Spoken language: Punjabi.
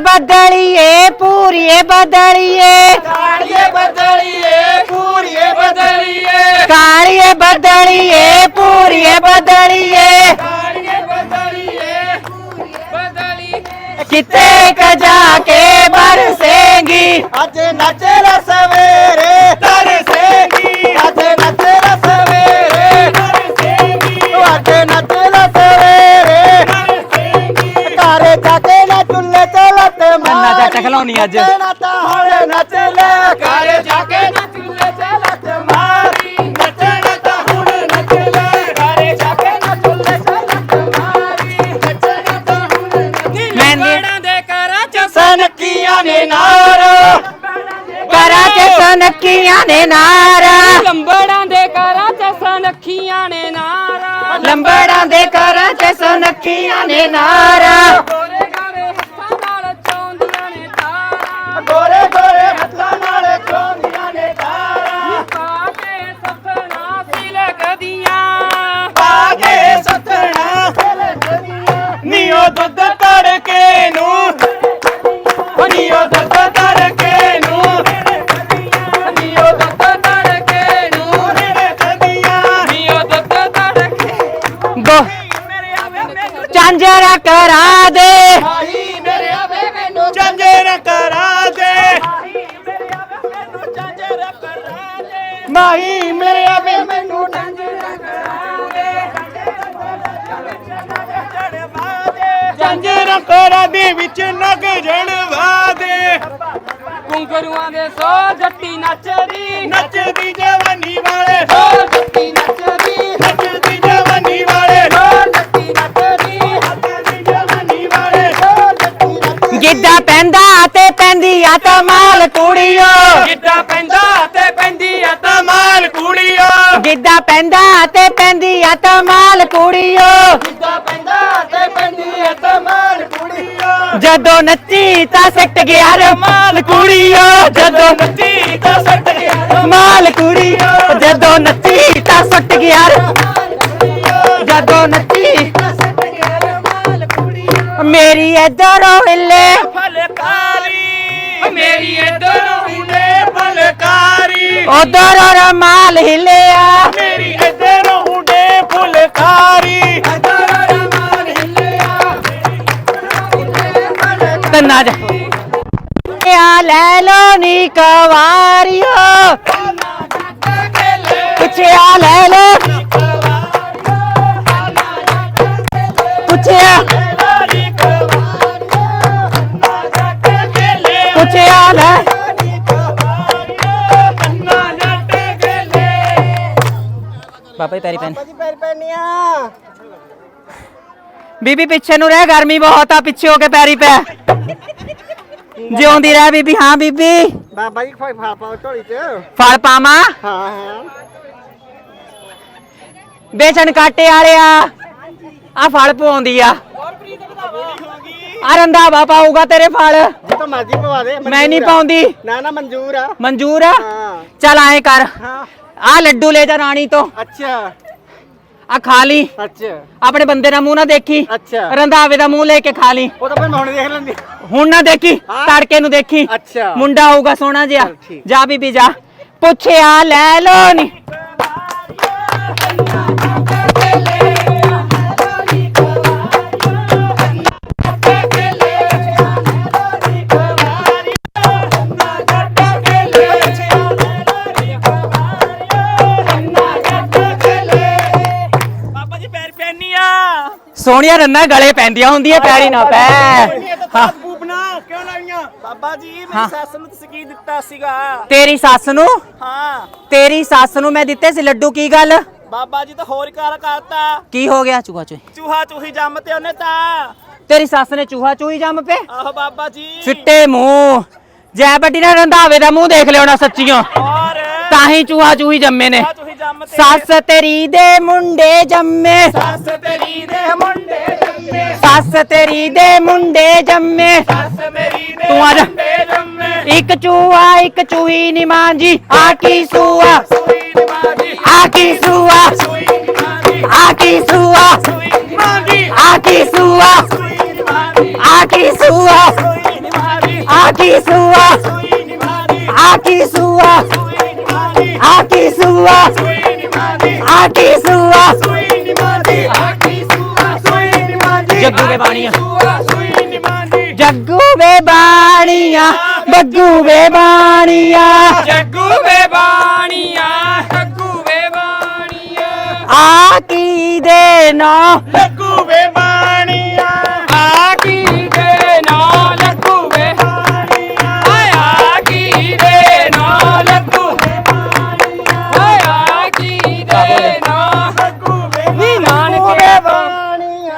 ਬਦਲੀਏ ਪੂਰੀਏ ਬਦਲੀਏ। ਕਾਲੀਏ ਬਦਲੀਏ ਪੂਰੀਏ ਬਦਲੀਏ। ਕਾਲੀਏ ਬਦਲੀਏ ਪੂਰੀਏ ਬਦਲੀਏ। ਕਾਲੀਏ ਬਦਲੀਏ ਬਦਲੀ ਕਿਤੇ ਕ ਜਾ ਕੇ ਬਰਸੇਗੀ। ਅੱਜ ਜੱਟ ਖਲਾਉਣੀ ਅੱਜ। ਨਾ ਤਾਂ ਹੁਣ ਨੱਚ ਲੈ ਘਰ ਜਾ ਕੇ ਮਾਰੀ। ਨੱਚਣਾ ਤਾਂ ਹੁਣ ਨੱਚ ਲੈ ਘਰ ਜਾ ਕੇ ਨਾ ਚੁੱਲ੍ਹੇ ਤੇ ਲੱਤ ਮਾਰੀ। ਨੱਚਣਾ ਤਾਂ ਹੁਣ ਨੱਚ ਲੈ ਮਹਿੰਦੀ ਦੇ ਕਰਾਂ ਚ ਸਨਕੀਆਂ ਨੇ ਨਾਰਾ। ਕਰਾਂ ਚ ਸਨਕੀਆਂ ਨੇ ਨਾਰਾ। ਲੰਬੜਾਂ ਦੇ ਘਰਾਂ ਚ ਸਨਖੀਆਂ ਨੇ ਨਾਰਾ। ਲੰਬੜਾਂ ਦੇ ਕਰਾਂ ਚ ਸਨਕੀਆਂ ਨੇ ਨਾਰਾ। ਚਾਂਜਰਾ ਕਰਾ ਦੇ। ਭਾਈ ਮੇਰੇ ਆਵੇ ਮੈਨੂੰ ਚੰਜਰ ਕਰਾ ਦੇ। ਮਾਹੀ ਮੇਰੇ ਆਵੇ। ਮੈਨੂੰ ਚੰਜਰ ਕਰਾ ਦੇ। ਵਿੱਚ ਨਗ ਜਣਵਾ ਦੇ। ਕੁੰਗਰੂਆਂ ਦੇ ਸੋ ਜੱਟੀ ਨੱਚਦੀ। ਨੱਚਦੀ ਜਵਾਨੀ ਵਾਲੇ। ਸੋ ਗਿੱਧਾ ਪੈਂਦਾ ਤੇ ਪੈਂਦੀ ਆ ਤਮਾਲ ਕੁੜੀਓ ਗਿੱਧਾ ਪੈਂਦਾ ਤੇ ਪੈਂਦੀ ਆ ਤਮਾਲ ਕੁੜੀਓ ਗਿੱਧਾ ਪੈਂਦਾ ਤੇ ਪੈਂਦੀ ਆ ਤਮਾਲ ਕੁੜੀਓ ਗਿੱਧਾ ਪੈਂਦਾ ਤੇ ਪੈਂਦੀ ਆ ਤਮਾਲ ਕੁੜੀਓ ਜਦੋਂ ਨੱਚੀ ਤਾਂ ਸੱਟ ਗਿਆ ਰਮਾਲ ਕੁੜੀਓ ਜਦੋਂ ਨੱਚੀ ਤਾਂ ਸੱਟ ਗਿਆ ਮਾਲ ਕੁੜੀਓ ਜਦੋਂ ਨੱਚੀ ਤਾਂ ਸੱਟ ਗਿਆ ਜਦੋਂ ਮੇਰੀ ਇਧਰੋਂ ਹਿੱਲੇ। ਫਲਕਾਰੀ। ਮੇਰੀ ਇਧਰੋਂ ਹਿਲੇ ਫਲਕਾਰੀ। ਉਧਰੋਂ ਰਮਾਲ ਹਿੱਲਿਆ। ਮੇਰੀ ਇਧਰੋਂ ਉਡੇ ਫੁਲਕਾਰੀ। ਤੰਨਾ ਜਾ। ਆ ਲੈ ਲੋ ਨੀ ਕਵਾਰੀਓ। ਪੁੱਛਿਆ ਲੈ ਲੋ ਪੁੱਛਿਆ ਲੈ ਬਾਬਾ ਜੀ ਪੈਰੀ ਪੈਨ ਭਾਜੀ ਪੈਰ ਪੈਣੀਆਂ ਬੀਬੀ ਪਿੱਛੇ ਨੂੰ ਰਹਿ ਗਰਮੀ ਬਹੁਤ ਆ ਪਿੱਛੇ ਹੋ ਕੇ ਪੈਰੀ ਪੈ। ਜਿਉਂਦੀ ਰਹਿ ਬੀਬੀ ਹਾਂ ਬੀਬੀ। ਬਾਬਾ ਜੀ ਫਾਈ ਫਾ ਪਾਓ ਢੋਲੀ ਚ। ਫਲ ਪਾਵਾਂ? ਹਾਂ ਹਾਂ। ਵੇਚਣ ਕਾਟੇ ਵਾਲਿਆ ਆ। ਫਲ ਪਵਾਉਂਦੀ ਆ। ਆ ਰੰਧਾਵਾ ਪਾਊਗਾ ਤੇਰੇ ਫਲ। ਮਰਜ਼ੀ ਪਵਾ ਦੇ ਮੈਂ ਨਹੀਂ। ਪਾਉਂਦੀ। ਨਾ ਨਾ ਮਨਜ਼ੂਰ ਆ। ਮਨਜ਼ੂਰ ਆ? ਹਾਂ। ਚਲ ਐ ਕਰ। ਹਾਂ। ਆ ਲੱਡੂ ਲੈ ਜਾ ਰਾਣੀ ਤੋਂ। ਅੱਛਾ। ਆ ਖਾ ਲਈ। ਅੱਛਾ। ਆਪਣੇ ਬੰਦੇ ਦਾ ਮੂੰਹ ਨਾ ਦੇਖੀ। ਅੱਛਾ। ਰੰਧਾਵੇ ਦਾ ਮੂੰਹ ਲੈ ਕੇ ਖਾ ਲਈ। ਉਹ ਤਾਂ ਫਿਰ ਮੈਂ ਹੁਣ ਦੇਖ ਲੈਂਦੀ। ਹੁਣ ਨਾ ਦੇਖੀ। ਤੜਕੇ ਨੂੰ ਦੇਖੀ। ਅੱਛਾ। ਮੁੰਡਾ ਆਊਗਾ ਸੋਹਣਾ ਜਿਹਾ। ਜਾ ਬੀਬੀ ਜਾ। ਪੁੱਛਿਆ ਲੈ ਲੋ ਨੀ। ਸੋਹਣੀਆਂ ਰੰਨਾਂ ਗਲੇ ਪੈਂਦੀਆਂ ਹੁੰਦੀਆਂ ਪੈਰੀ ਨਾ ਪੈ। ਹਾਂ। ਬੂਬਨਾ ਕਿਉਂ ਲਾਈਆਂ? ਬਾਬਾ ਜੀ ਹਾਂ। ਮੇਰੀ ਸੱਸ ਨੂੰ ਤੁਸੀਂ ਕੀ ਦਿੱਤਾ ਸੀਗਾ? ਤੇਰੀ ਸੱਸ ਨੂੰ? ਹਾਂ। ਤੇਰੀ ਸੱਸ ਨੂੰ ਮੈਂ ਦਿੱਤੇ ਸੀ ਲੱਡੂ ਕੀ ਗੱਲ? ਬਾਬਾ ਜੀ ਤਾਂ ਹੋਰ ਕਾਲ ਕਰਤਾ। ਕੀ ਹੋ ਗਿਆ ਚੂਹਾ ਚੂਹੀ? ਚੂਹਾ ਚੂਹੀ ਜੰਮ ਤੇ ਉਹਨੇ ਤਾਂ। ਤੇਰੀ ਸੱਸ ਨੇ ਚੂਹਾ ਚੂਹੀ ਜੰਮ ਪੇ? ਆਹੋ ਬਾਬਾ ਜੀ। ਫਿੱਟੇ ਮੂੰਹ। ਜੈ ਬੱਡੀ ਨੇ ਰੰਧਾਵੇ ਦਾ ਮੂੰਹ ਦੇਖ ਲਿਓ ਨਾ ਸੱਚੀਓ। ਤਾਂ ਹੀ ਚੂਹਾ ਚੂਹੀ ਜੰਮੇ ਨੇ ਚੂਹਾ ਚੂਹੀ ਜੰਮ ਤੇ ਸੱਸ ਤੇਰੀ ਦੇ ਮੁੰਡੇ ਜੰਮੇ ਸੱਸ ਤੇਰੀ ਦੇ ਮੁੰਡੇ ਜੰਮੇ ਸੱਸ ਤੇਰੀ ਦੇ ਮੁੰਡੇ ਜੰਮੇ ਸੱਸ ਮੇਰੀ ਦੇ ਤੂੰ ਆ ਜਾ। ਮੁੰਡੇ ਜੰਮੇ ਇੱਕ ਚੂਹਾ ਇੱਕ ਚੂਹੀ ਨੀ ਮਾਂਜੀ ਆ ਕੀ ਸੂਆ ਸੂਈ ਨੀ ਮਾਂਜੀ ਆ ਕੀ ਸੂਆ ਸੂਈ ਨੀ ਮਾਂਜੀ ਆ ਕੀ ਸੂਆ ਸੂਈ ਨੀ ਮਾਂਜੀ ਆ ਕੀ ਸੂਆ ਸੂਈ ਨੀ ਮਾਂਜੀ ਆ ਕੀ ਸੂਆ ਸੂਈ ਨੀ ਮਾਂਜੀ ਕੀ ਸੂਆ ਆ ਕੀ ਸੂਆ ਸੂਆ ਆ ਕੀ ਸੂਆ ਜੱਗੂ ਵੇ ਬਾਣੀਆਂ ਜੱਗੂ ਵੇ ਬਾਣੀਆਂ ਬੱਗੂ ਵੇ ਬਾਣੀਆਂ ਜੱਗੂ ਵੇ ਬਾਣੀਆਂ ਜੱਗੂ ਵੇ ਬਾਣੀਆਂ ਆ ਕੀ ਦੇ ਨਾ